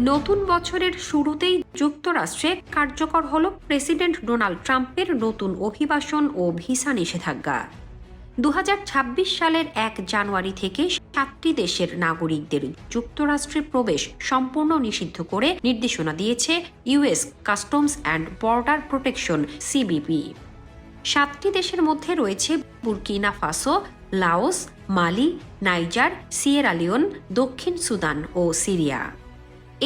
নতুন বছরের শুরুতেই যুক্তরাষ্ট্রে কার্যকর হল প্রেসিডেন্ট ডোনাল্ড ট্রাম্পের নতুন অভিবাসন ও ভিসা নিষেধাজ্ঞা। দু হাজার ছাব্বিশ সালের এক জানুয়ারি থেকে সাতটি দেশের নাগরিকদের যুক্তরাষ্ট্রে প্রবেশ সম্পূর্ণ নিষিদ্ধ করে নির্দেশনা দিয়েছে US customs and border protection CBP সাতটি দেশের মধ্যে রয়েছে Burkina Faso, Laos, Mali, Niger Sierra Leone দক্ষিণ সুদান ও সিরিয়া।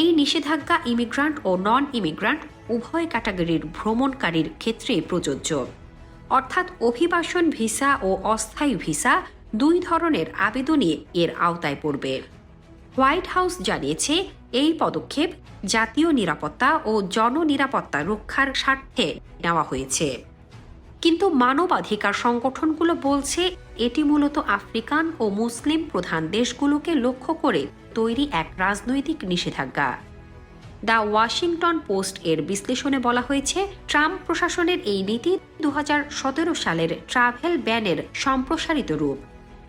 এই নিষেধাজ্ঞা ইমিগ্রান্ট ও নন ইমিগ্রান্ট উভয় ক্যাটাগরির ভ্রমণকারীর ক্ষেত্রে প্রযোজ্য। অর্থাৎ অভিবাসন ভিসা ও অস্থায়ী ভিসা দুই ধরনের আবেদনই এর আওতায় পড়বে। হোয়াইট হাউস জানিয়েছে, এই পদক্ষেপ জাতীয় নিরাপত্তা ও জননিরাপত্তা রক্ষার স্বার্থে নেওয়া হয়েছে। কিন্তু মানবাধিকার সংগঠনগুলো বলছে এটি মূলত আফ্রিকান ও মুসলিম প্রধান দেশগুলোকে লক্ষ্য করে তৈরি এক রাজনৈতিক নিষেধাজ্ঞা। দ্য ওয়াশিংটন পোস্ট এর বিশ্লেষণে বলা হয়েছে, ট্রাম্প প্রশাসনের এই নীতি দু হাজার সতেরো সালের ট্রাভেল ব্যানের সম্প্রসারিত রূপ,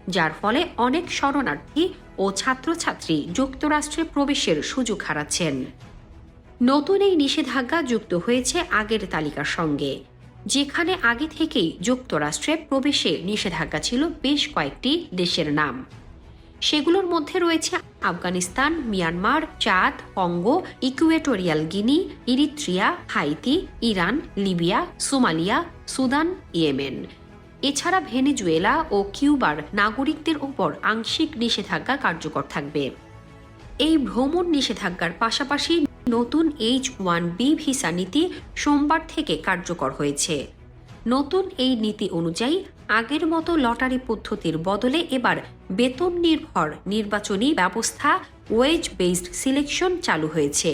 যার ফলে অনেক শরণার্থী ও ছাত্রছাত্রী যুক্তরাষ্ট্রে প্রবেশের সুযোগ হারাচ্ছেন। নতুন এই নিষেধাজ্ঞা যুক্ত হয়েছে আগের তালিকার সঙ্গে। যেখানে আগে থেকেই যুক্তরাষ্ট্রে প্রবেশে নিষেধাজ্ঞা ছিল বেশ কয়েকটি দেশের নাম। সেগুলোর মধ্যে রয়েছে Afghanistan, Myanmar, Chad, Congo, Equatorial Guinea, Eritrea, Haiti, Iran, Libya, Somalia, Sudan, Yemen. এছাড়া ভেনেজুয়েলা ও কিউবার নাগরিকদের উপর আংশিক নিষেধাজ্ঞা কার্যকর থাকবে। এই ভ্রমণ নিষেধাজ্ঞার পাশাপাশি নতুন এইচ ওয়ান বি ভিসা নীতি সোমবার থেকে কার্যকর হয়েছে। নতুন এই নীতি অনুযায়ী আগের মতো লটারি পদ্ধতির বদলে এবার বেতন নির্ভর নির্বাচনী ব্যবস্থা ওয়েজ বেসড সিলেকশন চালু হয়েছে।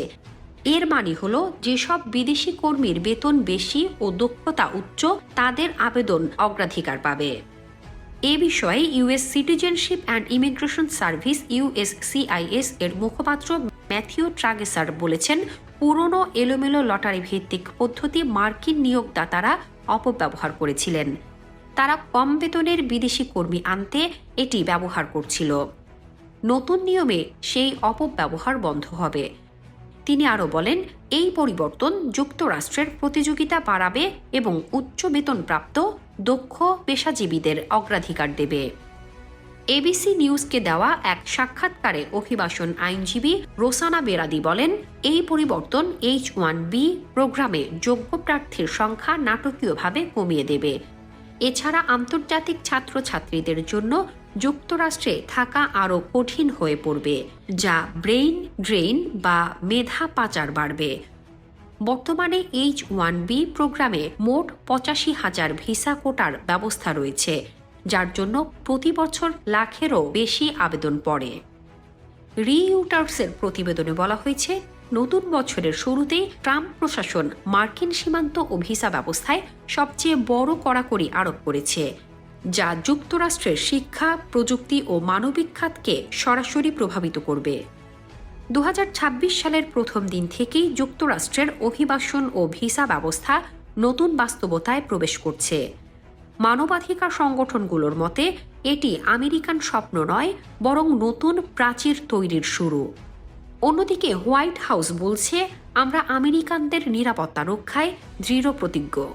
এর মানে হলো যেসব বিদেশি কর্মীর বেতন বেশি ও দক্ষতা উচ্চ, তাদের আবেদন অগ্রাধিকার পাবে। এ বিষয়ে US citizenship and immigration service USCIS এর মুখপাত্র ম্যাথিউ ট্রাগেসার বলেছেন, পুরনো এলোমেলো লটারি ভিত্তিক পদ্ধতি মার্কিন নিয়োগদাতারা অপব্যবহার করেছিলেন। তারা কম বেতনের বিদেশি কর্মী আনতে এটি ব্যবহার করছিল। নতুন নিয়মে সেই অপব্যবহার বন্ধ হবে। তিনি আরও বলেন, এই পরিবর্তন যুক্তরাষ্ট্রের প্রতিযোগিতা বাড়াবে এবং উচ্চ বেতনপ্রাপ্ত দক্ষ পেশাজীবীদের অগ্রাধিকার দেবে। এবিসি নিউজকে দেওয়া এক সাক্ষাৎকারে অভিবাসন আইনজীবী রোসানা বেরাদি বলেন, এই পরিবর্তন এইচ ওয়ান বি প্রোগ্রামে যোগ্য প্রার্থীর সংখ্যা নাটকীয়ভাবে কমিয়ে দেবে। এছাড়া আন্তর্জাতিক ছাত্রছাত্রীদের জন্য যুক্তরাষ্ট্রে থাকা আরও কঠিন হয়ে পড়বে, যা ব্রেইন ড্রেইন বা মেধা পাচার বাড়বে। বর্তমানে এইচ ওয়ান বি প্রোগ্রামে মোট পঁচাশি হাজার ভিসা কোটার ব্যবস্থা রয়েছে। যার জন্য প্রতি বছর লাখেরও বেশি আবেদন পড়ে। রিউটার্সের প্রতিবেদনে বলা হয়েছে, নতুন বছরের শুরুতেই ট্রাম্প প্রশাসন মার্কিন সীমান্ত ও ভিসা ব্যবস্থায় সবচেয়ে বড় কড়াকড়ি আরোপ করেছে, যা যুক্তরাষ্ট্রের শিক্ষা, প্রযুক্তি ও মানবিক খাতকে সরাসরি প্রভাবিত করবে। দু হাজার ছাব্বিশ সালের প্রথম দিন থেকেই যুক্তরাষ্ট্রের অভিবাসন ও ভিসা ব্যবস্থা নতুন বাস্তবতায় প্রবেশ করছে। মানবাধিকার সংগঠনগুলোর মতে, এটি আমেরিকান স্বপ্ন নয়, বরং নতুন প্রাচীর তৈরির শুরু। অন্যদিকে হোয়াইট হাউস বলছে, আমরা আমেরিকানদের নিরাপত্তা রক্ষায় দৃঢ় প্রতিজ্ঞ